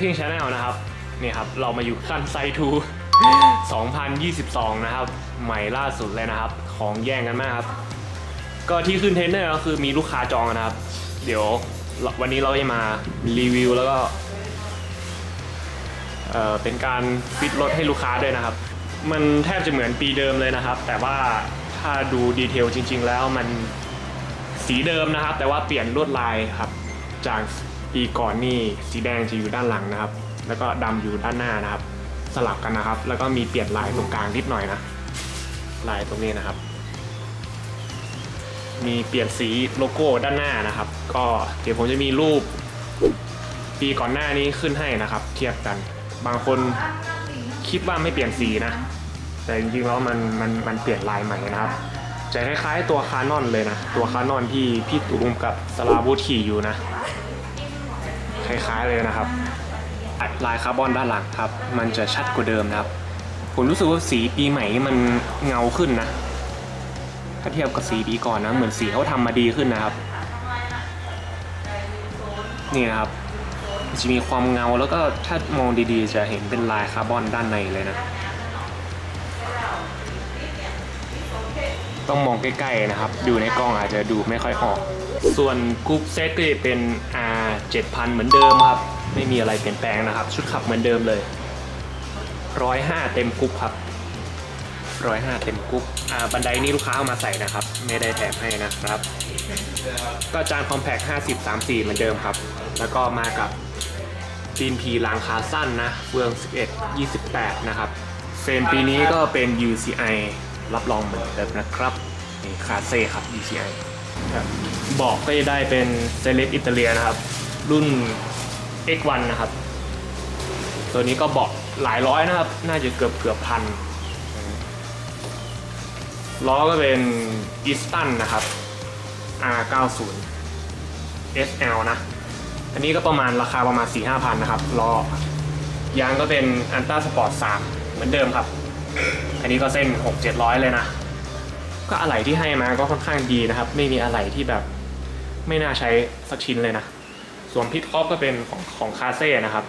Racing Channel นะครับนี่ครับเรามาอยู่คันไซทู2022 นะครับ ใหม่ล่าสุดเลยนะครับ ของแย่งกันมากครับ ก็ที่ขึ้นเทรนเนอร์ก็คือมีลูกค้าจองนะครับ เดี๋ยววันนี้เราจะมารีวิวแล้วก็เอ่อเป็นการฟิตรถให้ลูกค้าด้วยนะครับ มันแทบจะเหมือนปีเดิมเลยนะครับ แต่ว่าถ้าดูดีเทลจริง ๆ แล้วมันสีเดิมนะครับ แต่ว่าเปลี่ยนลวดลายครับจาก ปีก่อนนี่สีแดงจะอยู่ด้านหลังนะครับ แล้วก็ดำอยู่ด้านหน้านะครับ สลับกันนะครับ แล้วก็มีเปลี่ยนลายตรงกลางนิดหน่อยนะลายตรงนี้นะครับ มีเปลี่ยนสีโลโก้ด้านหน้านะครับ ก็เดี๋ยวผมจะมีรูป ปีก่อนหน้านี้ขึ้นให้นะครับ เทียบกันบางคนคิดว่าไม่เปลี่ยนสีนะ แต่จริงๆแล้วมันมันมันเปลี่ยนลายใหม่นะครับจะคล้ายๆตัวคานอนเลยนะ ตัวคานอนที่พี่ตูมกับสลาวูดขี่อยู่นะ คล้ายๆเลยนะครับอัดลายคาร์บอนด้านหลังครับ มันจะชัดกว่าเดิมนะครับ ผมรู้สึกว่าสีปีใหม่นี่มันเงาขึ้นนะ ถ้าเทียบกับสีปีก่อนนะ เหมือนสีเขาทำมาดีขึ้นนะครับ นี่นะครับจะมีความเงาแล้วก็ถ้ามองดีๆ จะเห็นเป็นลายคาร์บอนด้านในเลยนะ ต้องมองใกล้ๆนะครับ ดูในกล้องอาจจะดูไม่ค่อยออก ส่วนกรุ๊ปเซตก็จะเป็น R 7000 เหมือนเดิมครับ ไม่มีอะไรเปลี่ยนแปลงนะครับ ชุดขับเหมือนเดิมเลย 105 เต็มกรุ๊ปครับ 105 เต็มกรุ๊ปอ่าบันไดนี้ลูกค้าเอามาใส่นะครับ ไม่ได้แถมให้นะครับ ก็จานคอมแพค50 34 เหมือนเดิมครับ แล้วก็มากับตีนพีหลังขาสั้นนะเฟือง 11 28 นะครับ เฟรมปีนี้ก็เป็น UCI รับรองเหมือนเดิมนะครับนี่คาเซ่ครับ UCI ครับบอกก็จะได้เป็นเซเล t อิตาเลียนะครับ รุ่น X1 นะครับ ตัวนี้ก็เบาะหลายร้อยนะครับ น่าจะเกือบเกือบพันล้อก็เป็นอีสตันนะครับ R90 SL นะ อันนี้ก็ประมาณราคาประมาณ 4 5 0 0 0นะครับล้อยางก็เป็นอันต้าสปอร์ต3เหมือนเดิมครับ อันนี้ก็เส้น 6 700 เลยนะ ก็อะไหล่ที่ให้มาก็ค่อนข้างดีนะครับ ไม่มีอะไหล่ที่แบบไม่น่าใช้สักชิ้นเลยนะ ส่วนพิทคอปก็เป็นของของคาเซ่นะครับ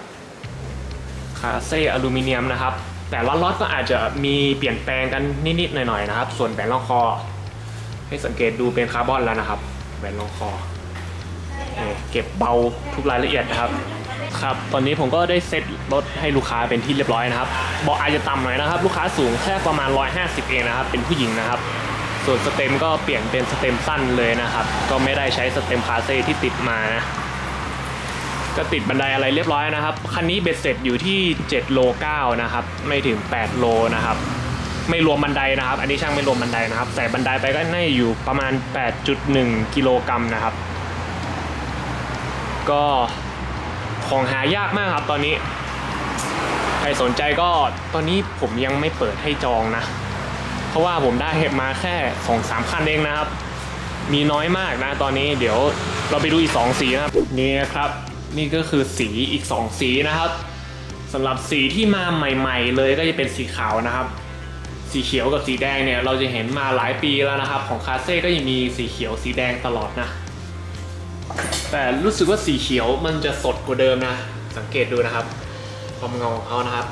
คาเซ่อลูมิเนียมนะครับ แต่ละล็อตก็อาจจะมีเปลี่ยนแปลงกันนิดๆหน่อยๆนะครับ ส่วนแบนรองคอ ให้สังเกตดูเป็นคาร์บอนแล้วนะครับแบนรองคอ เก็บเบาทุกรายละเอียดนะครับ ครับ ตอนนี้ผมก็ได้เซ็ตรถให้ลูกค้าเป็นที่เรียบร้อยนะครับเบาะอาจจะต่ำหน่อยนะครับ ลูกค้าสูงแค่ประมาณ 150 เองนะครับ เป็นผู้หญิงนะครับ ส่วนสเต็มก็เปลี่ยนเป็นสเต็มสั้นเลยนะครับ ก็ไม่ได้ใช้สเต็มคาเซ่ที่ติดมานะก็ติดบันไดอะไรเรียบร้อยนะครับ คันนี้เบ็ดเสร็จอยู่ที่ 7 โล 9 นะครับ ไม่ถึง 8 โลนะครับ ไม่รวมบันไดนะครับ อันนี้ช่างไม่รวมบันไดนะครับ ใส่บันไดไปก็น่าจะอยู่ประมาณ 8.1 กิโลกรัมนะครับ ก็ ของหายากมากครับตอนนี้ ใครสนใจก็ตอนนี้ผมยังไม่เปิดให้จองนะ เพราะว่าผมได้เห็บมาแค่สองสามคันเองนะครับ มีน้อยมากนะตอนนี้เดี๋ยวเราไปดูอีก 2 สีนะครับนี่นะครับ นี่ก็คือสีอีก 2 สีนะครับสำหรับสีที่มาใหม่ ๆ เลยก็จะเป็นสีขาวนะครับ สีเขียวกับสีแดงเนี่ยเราจะเห็นมาหลายปีแล้วนะครับ ของคาเซ่ก็ยังมีสีเขียวสีแดงตลอดนะ แต่รู้สึกว่าสีเขียวมันจะสดกว่าเดิมนะ สังเกตดูนะครับ ความเงาของเขานะครับ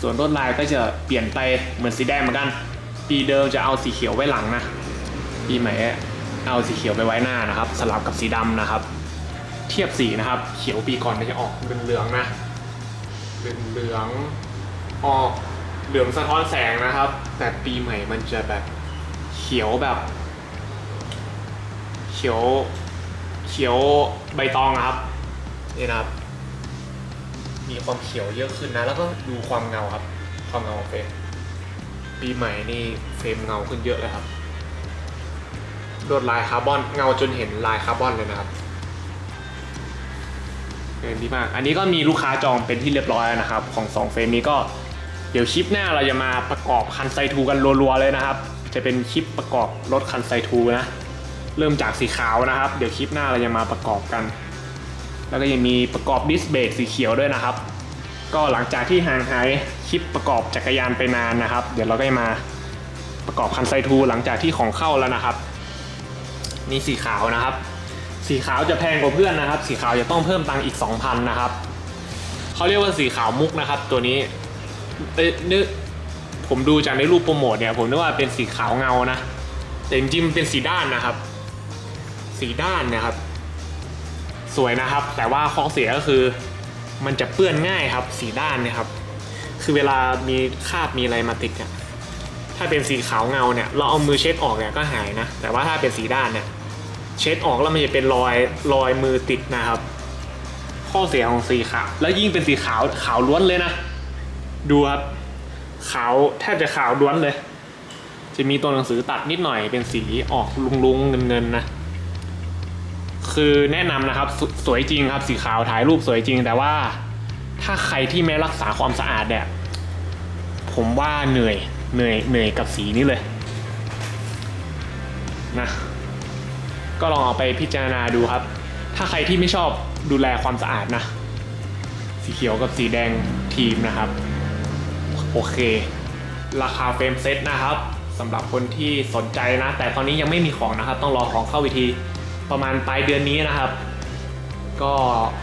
ส่วนลวดลายก็จะเปลี่ยนไปเหมือนสีแดงเหมือนกัน ปีเดิมจะเอาสีเขียวไว้หลังนะปีใหม่เอาสีเขียวไปไว้หน้านะครับ สลับกับสีดำนะครับ เทียบสีนะครับ เขียวปีก่อนมันจะออกเป็นเหลืองนะเป็นเหลืองออกเหลืองสะท้อนแสงนะครับ แต่ปีใหม่มันจะแบบเขียวแบบ เขียว เขียวใบตองอะครับนี่นะครับ มีความเขียวเยอะขึ้นนะ แล้วก็ดูความเงาครับ ความเงาของเฟรมปีใหม่นี่เฟรมเงาขึ้นเยอะเลยครับลวดลายคาร์บอนเงาจนเห็นลายคาร์บอนเลยนะครับเห็นดีมาก อันนี้ก็มีลูกค้าจองเป็นที่เรียบร้อยแล้วนะครับ ของสองเฟรมนี้ก็เดี๋ยวคลิปหน้าเราจะมาประกอบคันไซทูกันรัวๆเลยนะครับ จะเป็นคลิปประกอบรถคันไซทูนะ เริ่มจากสีขาวนะครับ เดี๋ยวคลิปหน้าเราจะมาประกอบกัน แล้วก็ยังมีประกอบดิสเบรกสีเขียวด้วยนะครับ ก็หลังจากที่ห่างหายคลิปประกอบจักรยานไปนานนะครับ เดี๋ยวเราก็จะมาประกอบคันไซทูหลังจากที่ของเข้าแล้วนะครับ นี่สีขาวนะครับ สีขาวจะแพงกว่าเพื่อนนะครับ สีขาวจะต้องเพิ่มตังค์อีก 2,000นะครับเขาเรียกว่าสีขาวมุกนะครับ ตัวนี้เอ้ยนึกผมดูจากในรูปโปรโมทเนี่ยผมนึกว่าเป็นสีขาวเงานะ แต่จริงๆเป็นสีด้านนะครับ สีด้านเนะครับ สวยนะครับ แต่ว่าข้อเสียก็คือมันจะเปื้อนง่ายครับ สีด้านเนี่ยครับ คือเวลามีคราบมีอะไรมาติดเนี่ยถ้าเป็นสีขาวเงาเนี่ยเราเอามือเช็ดออกเนี่ยก็หายนะ แต่ว่าถ้าเป็นสีด้านเนี่ยเช็ดออกแล้วมันจะเป็นรอยรอยมือติดนะครับ ข้อเสียของสีขาวแล้วยิ่งเป็นสีขาวขาวล้วนเลยนะดูครับขาวแทบจะขาวล้วนเลย จะมีตัวหนังสือตัดนิดหน่อยเป็นสีออกลุงๆเงินๆนะ คือแนะนำนะครับสสวยจริงครับสีขาวถ่ายรูปสวยจริง แต่ว่าถ้าใครที่ไม่รักษาความสะอาดเนี่ยผมว่าเหนื่อยเหนื่อยเหนื่อยกับสีนี้เลยนะก็ลองเอาไปพิจารณาดูครับ ถ้าใครที่ไม่ชอบดูแลความสะอาดนะ สีเขียวกับสีแดงทีมนะครับ โอเค ราคาเฟรมเซตนะครับสำหรับคนที่สนใจนะ แต่ตอนนี้ยังไม่มีของนะครับ ต้องรอของเข้าวิธี ประมาณปลายเดือนนี้นะครับ ก็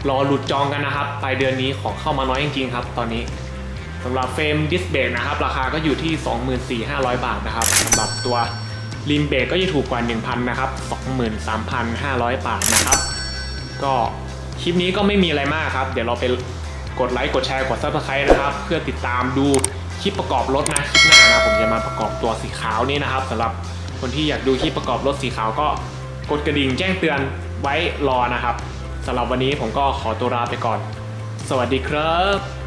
รอหลุดจองกันนะครับ ปลายเดือนนี้ของเข้ามาน้อยจริงๆครับ ตอนนี้สำหรับเฟรมดิสเบรกนะครับ ราคาก็อยู่ที่ 24,500 บาทนะครับสำหรับตัวริมเบรกก็จะถูกกว่า 1,000 นะครับ 23,500 บาทนะครับ ก็คลิปนี้ก็ไม่มีอะไรมากครับ เดี๋ยวเราไปกดไลค์กดแชร์กด subscribe นะครับ เพื่อติดตามดูคลิปประกอบรถนะคลิปหน้านะผมจะมาประกอบตัวสีขาวนี้นะครับสำหรับคนที่อยากดูคลิปประกอบรถสีขาวก็ กดกระดิ่งแจ้งเตือนไว้รอนะครับสำหรับวันนี้ผมก็ขอตัวลาไปก่อน สวัสดีครับ